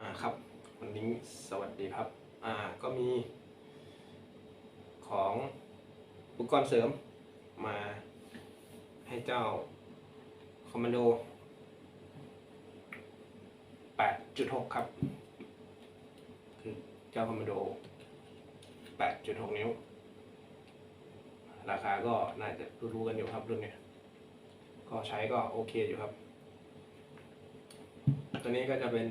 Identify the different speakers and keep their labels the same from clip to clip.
Speaker 1: อ่าครับ วันนี้สวัสดีครับ อ่าก็มี ของอุปกรณ์เสริมมาให้เจ้าคอมมานโด 8.6 ครับ คือเจ้าคอมมานโด 8.6 นิ้ว ราคาก็น่าจะรู้ๆกันอยู่ครับรุ่นเนี้ยก็ใช้ก็โอเคอยู่ครับ ตัวนี้ก็จะเป็น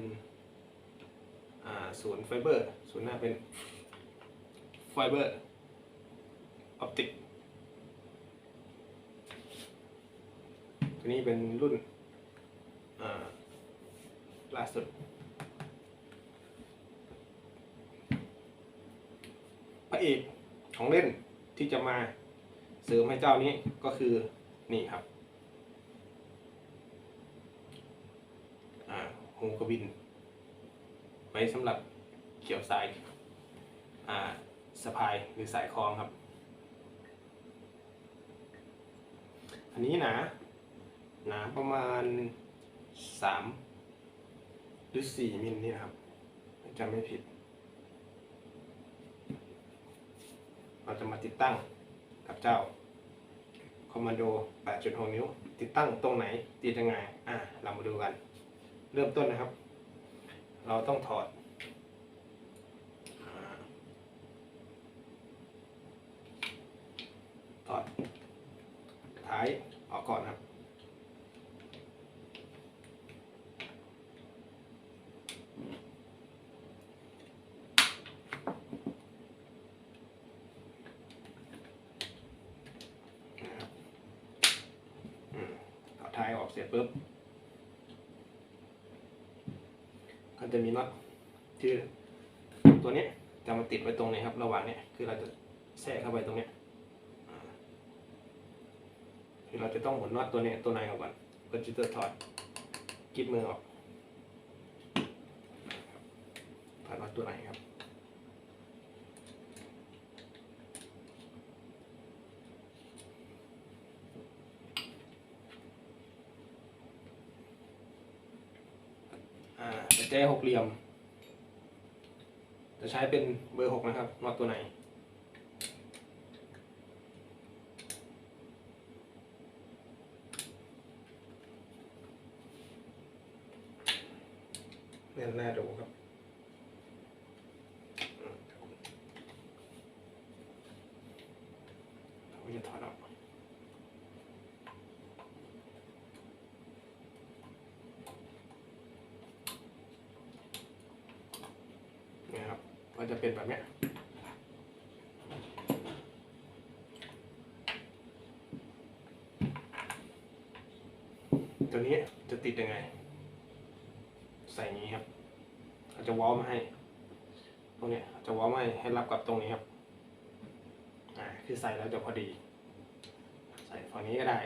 Speaker 1: อ่าศูนไฟเบอร์ศูนหน้าเป็นไฟเบอร์ออปติกตัวนี้เป็นรุ่นอ่าล่าสุดพระเอกของเล่นที่จะมาเสริมให้เจ้านี้ก็คือนี่ครับ อ่าหูกระบิน ไว้สำหรับเกี่ยวสายอ่าสะพายหรือสายคล้องครับ อันนี้หนาหนาประมาณสามหรือสี่มิลนี่ครับจำไม่ผิด เราจะมาติดตั้งกับเจ้าคอมมานโด 8.6 นิ้ว ติดตั้งตรงไหน ติดยังไง อะ เรามาดูกัน เริ่มต้นนะครับ เราต้องถอด ถอด ท้ายออกก่อนครับ ถอดท้ายออกเสร็จปุ๊บ จะมีน็อตคือตัวนี้จะมาติดไว้ตรงนี้ครับ ระหว่างเนี้ยคือเราจะแทรกเข้าไปตรงนี้คือเราจะต้องหมุนน็อตตัวนี้ตัวในออกก่อนเพื่อที่จะถอดกิ๊บมือออกถอดน็อตตัวไหนครับ เจ้หกเหลี่ยม จะใช้เป็นเบอร์หกนะครับน็อตตัวไหน แน่นหน้าดูครับอืมเราจะถอดออกนี่็จะเป็นแบบเนี้ยตัวนี้จะติดยังไง ใส่นี้ครับเขาจะวอลมาให้ ตรงนี้จะวอลมาให้ให้รับกับตรงนี้ครับอ่าคือใส่แล้วจะพอดี ใส่ฝั่งนี้ก็ได้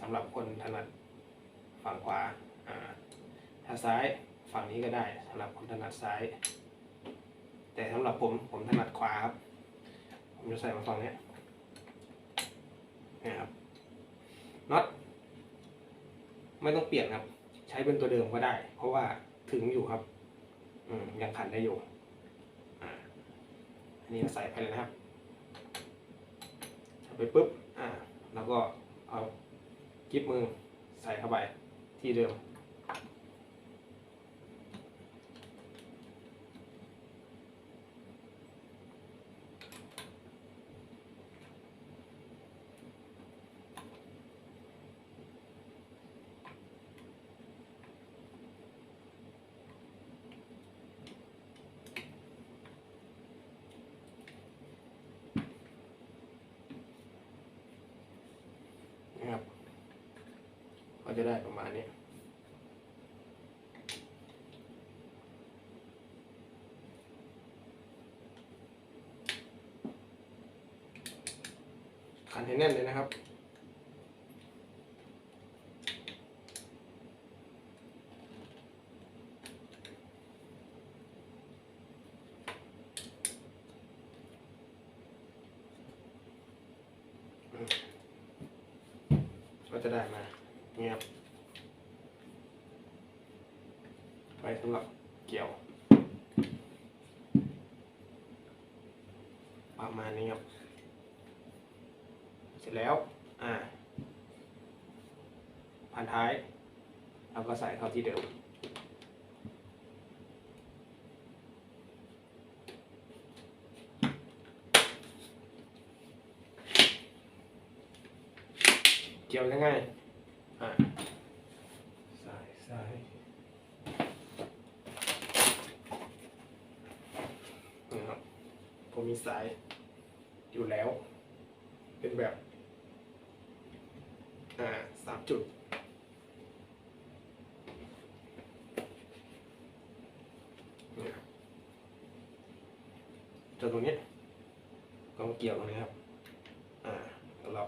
Speaker 1: สำหรับคนถนัดฝั่งขวาอ่าถ้าซ้ายฝั่งนี้ก็ได้สำหรับคนถนัดซ้าย แต่สำหรับผมผมถนัดขวาครับ ผมจะใส่มาฝั่งนี้นี่ยครับน็อตไม่ต้องเปลี่ยนครับ ใช้เป็นตัวเดิมก็ได้ เพราะว่าถึงอยู่ครับอืมยังขันได้อยู่อ่าอันนี้ใส่ไปเลยนะครับใส่ไปปุ๊บอ่าแล้วก็เอากิ๊บมือใส่เข้าไปที่เดิม นะครับ ก็ จะได้ประมาณนี้ขันให้แน่นเลยนะครับก็จะได้มา เงียบไปสำหรับเกี่ยว ประมาณนี้ครับ เสร็จแล้ว อ่า พันท้ายเราก็ใส่เข้าที่เดิมเกี่ยวยังไงอ่าใส่ใส่นี่ครับ ผมมีสายอยู่แล้ว เป็นแบบ อ่าสามจุดเนี่ยจุดตรงนี้ก็มาเกี่ยวตรงนี้ครับ อ่าแล้วเรา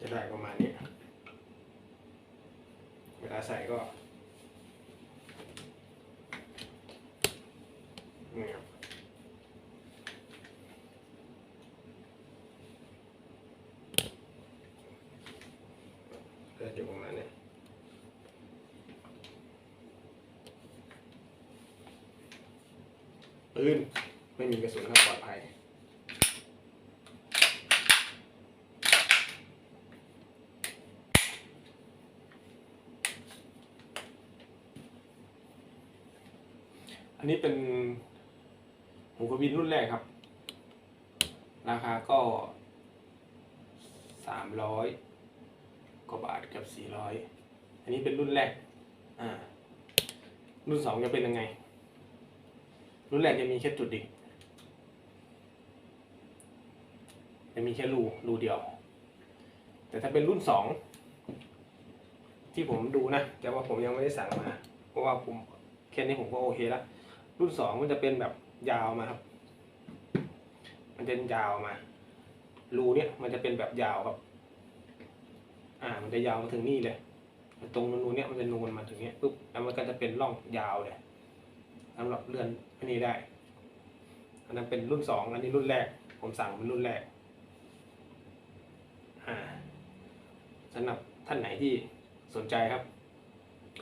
Speaker 1: จะได้ประมาณนี้ เวลาใส่ก็นี่ครับ เดินอยู่ประมาณนี้ปืนไม่มีกระสุนครับปลอดภัยอันนี้เป็นหูกระบินรุ่นแรกครับ ราคาก็สามร้อย กว่าบาทกับสี่ร้อยอันนี้เป็นรุ่นแรก อ่า รุ่นสองจะเป็นยังไง รุ่นแรกจะมีแค่จุดดิ่งจะมีแค่รูรูเดียว แต่ถ้าเป็นรุ่นสองที่ผมดูนะ แต่ว่าผมยังไม่ได้สั่งมา เพราะว่าผมแค่นี้ผมก็โอเคแล้ว รุ่นสองมันจะเป็นแบบยาวมาครับ มันจะยาวมา รูเนี่ยมันจะเป็นแบบยาวครับ อ่า มันจะยาวมาถึงนี่เลยตรงนูนเนี่ยมันจะนูนมาถึงเนี้ยปุ๊บแล้วมันก็จะเป็นร่องยาวเลยสำหรับเลื่อนอันนี้ได้ อันนั้นเป็นรุ่นสองอันนี้รุ่นแรก ผมสั่งเป็นรุ่นแรกอ่าสำหรับท่านไหนที่สนใจครับ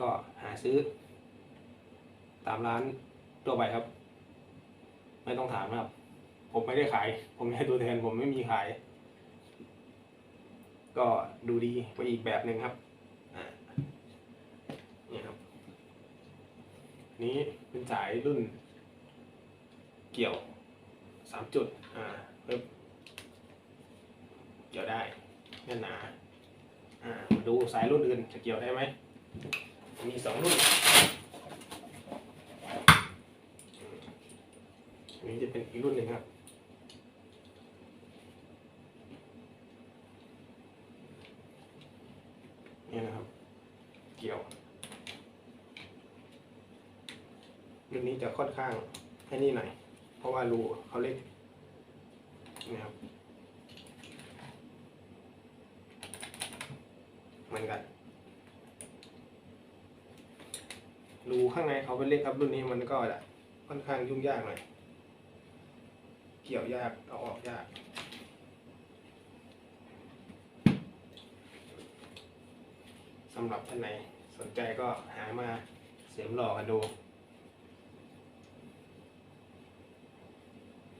Speaker 1: ก็หาซื้อ ตามร้านตัวไปครับ ไม่ต้องถามนะครับ ผมไม่ได้ขาย ผมไม่ใช่ตัวแทนผมไม่มีขาย ก็ดูดีไปอีกแบบหนึ่งครับอ่านี่ครับ นี้เป็นสายรุ่น เกี่ยวสามจุด อ่าปึ๊บเกี่ยวได้แน่นหนา อ่ามาดูสายรุ่นอื่นจะเกี่ยวได้ไหม มีสองรุ่นอันนี้จะเป็นอีกรุ่นหนึ่งครับ นี่นะครับ เกี่ยว รุ่นนี้จะค่อนข้างให้นี่หน่อย เพราะว่ารูเขาเล็กนะครับเหมือนกันรูข้างในเขาเป็นเล็กครับรุ่นนี้มันก็จะค่อนข้างยุ่งยากหน่อย เกี่ยวยากเอาออกยากสำหรับท่านไหนสนใจก็หามาเสียมหล่อกันดู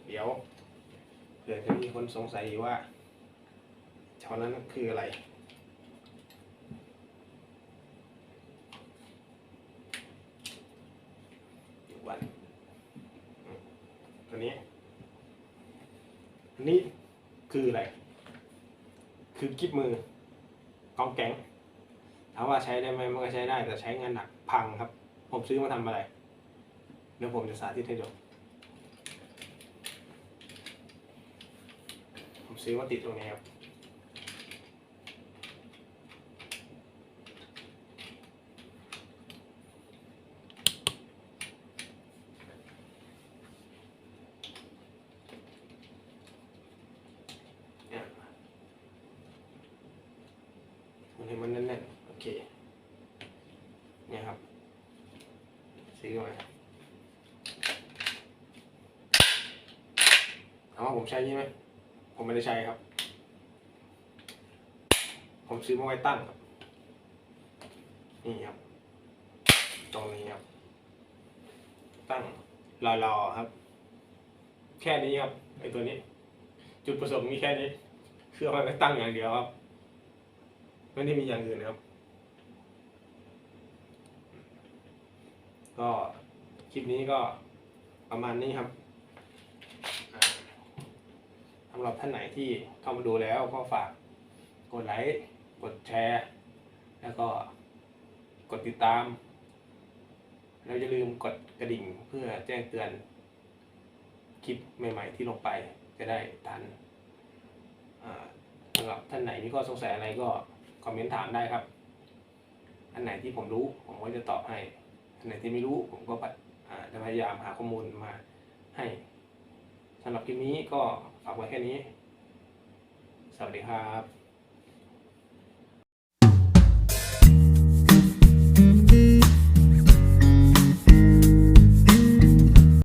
Speaker 1: เดี๋ ยวเผื่อจะมีคนสงสัยว่าชอนนั้นคืออะไร วันตัวนี้อันนี้คืออะไร คือกิ๊บมือกองแก๊งถามว่าใช้ได้ไหมมันก็ใช้ได้แต่ใช้งานหนักพังครับ ผมซื้อมาทำอะไร เดี๋ยวผมจะสาธิตให้ดู ผมซื้อมาติดตรงนี้ครับเนี่ยมันให้มันแน่นๆโอเค เนี่ยครับ ซื้อมาถามว่าผมใช้ใช่ไหม ผมไม่ได้ใช้ครับ ผมซื้อมาไว้ตั้งครับ นี่ครับ ตรงนี้ครับ ตั้งรอๆครับ แค่นี้ครับไอตัวนี้ จุดประสงค์มีแค่นี้เครื่อเอาไว้ตั้งอย่างเดียวครับไม่ได้มีอย่างอื่นครับ ก็คลิปนี้ก็ประมาณนี้ครับำหรับท่านไหนที่เข้ามาดูแล้วก็ฝากกดไลค์กดแชร์ แล้วก็กดติดตาม แล้วอย่าลืมกดกระดิ่งเพื่อแจ้งเตือน คลิปใหม่ ๆ ที่ลงไปจะได้ทันสำหรับท่านไหนมีข้อสงสัยอะไรก็คอมเมนต์ถามได้ครับ อันไหนที่ผมรู้ผมก็จะตอบให้ อันไหนที่ไม่รู้ผมก็จะพยายามหาข้อมูลมาให้สำหรับคลิปนี้ก็ ฝากไว้แค่นี้ สวัสดีครับ